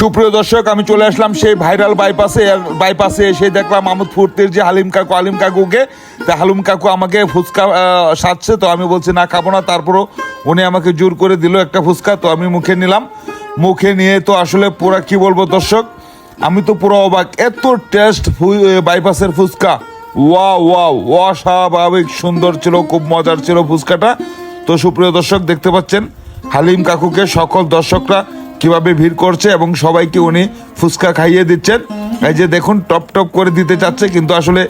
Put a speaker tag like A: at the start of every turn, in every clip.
A: সুপ্রিয় দর্শক, আমি চলে আসলাম সেই ভাইরাল বাইপাসে বাইপাসে এসে দেখলাম আমোদ ফুর্তির যে হালিম কাকু হালিম কাকুকে। তা হালিম কাকু আমাকে ফুচকা সাজছে, তো আমি বলছি, না, খাব না। তারপরও উনি আমাকে জোর করে দিল একটা ফুচকা, তো আমি মুখে নিলাম। মুখে নিয়ে তো আসলে পুরা, কি বলব দর্শক, আমি তো পুরো অবাক। এত টেস্ট বাইপাসের ফুচকা। ওয়া ওয়া অস্বাভাবিক সুন্দর ছিল, খুব মজার ছিল ফুচকাটা। তো সুপ্রিয় দর্শক, দেখতে পাচ্ছেন, হালিম কাকুকে সকল দর্শকরা কীভাবে ভিড় করছে এবং সবাইকে উনি ফুচকা খাইয়ে দিচ্ছেন। এই যে দেখুন, টপ টপ করে দিতে চাচ্ছে, কিন্তু আসলে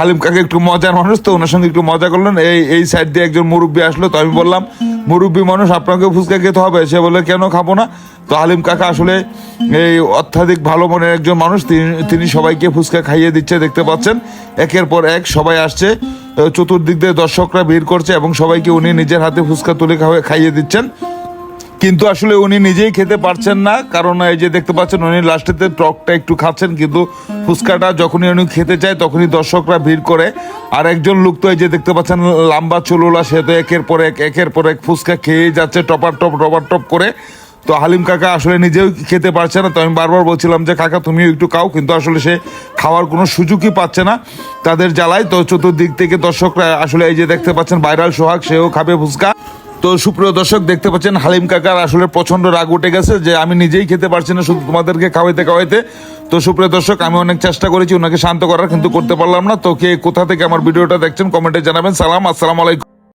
A: হালিম কাকে একটু মজার মানুষ, তো ওনার সঙ্গে একটু মজা করলেন। এই এই সাইড দিয়ে একজন মুরব্বী আসলো, তো আমি বললাম, মুরব্বী মানুষ আপনাকে ফুচকা খেতে হবে? সে বলে কেন খাব না? তো হালিম কাকা আসলে এই অত্যাধিক ভালো মনের একজন মানুষ, তিনি সবাইকে ফুচকা খাইয়ে দিচ্ছে, দেখতে পাচ্ছেন। একের পর এক সবাই আসছে চতুর্দিক দিয়ে দর্শকরা ভিড় করছে এবং সবাইকে উনি নিজের হাতে ফুচকা তুলে খাইয়ে দিচ্ছেন। কিন্তু আসলে উনি নিজেই খেতে পারছেন না, কারণ এই যে দেখতে পাচ্ছেন উনি লাস্টেতে টকটা একটু খাচ্ছেন, কিন্তু ফুচকাটা যখনই উনি খেতে চায় তখনই দর্শকরা ভিড় করে। আর একজন লোক তো এই যে দেখতে পাচ্ছেন, লাম্বা চুলোলা সে তো একের পর এক, একের পর এক ফুচকা খেয়েই যাচ্ছে টপার টপ টপার টপ করে। তো হালিম কাকা আসলে নিজেও খেতে পারছে না, তো আমি বারবার বলছিলাম যে, কাকা, তুমিও একটু খাও। কিন্তু আসলে সে খাওয়ার কোনো সুযোগই পাচ্ছে না তাদের জ্বালায়। তো চতুর্দিক থেকে দর্শকরা আসলে এই যে দেখতে পাচ্ছেন, ভাইরাল সোহাগ, সেও খাবে ফুচকা। তো সুপ্রিয় দর্শক, দেখতে পাচ্ছেন হালিম কাকার আসলে প্রচণ্ড রাগ উঠে গেছে যে আমি নিজেই খেতে পারছি না, শুধু তোমাদেরকে খাওয়াইতে খাওয়াইতে। তো সুপ্রিয় দর্শক, আমি অনেক চেষ্টা করেছি, ওনাকে শান্ত করার, কিন্তু করতে পারলাম না। তো কে কোথা থেকে আমার ভিডিওটা দেখছেন, কমেন্টে জানাবেন। সালাম, আসসালাম আলাইকুম।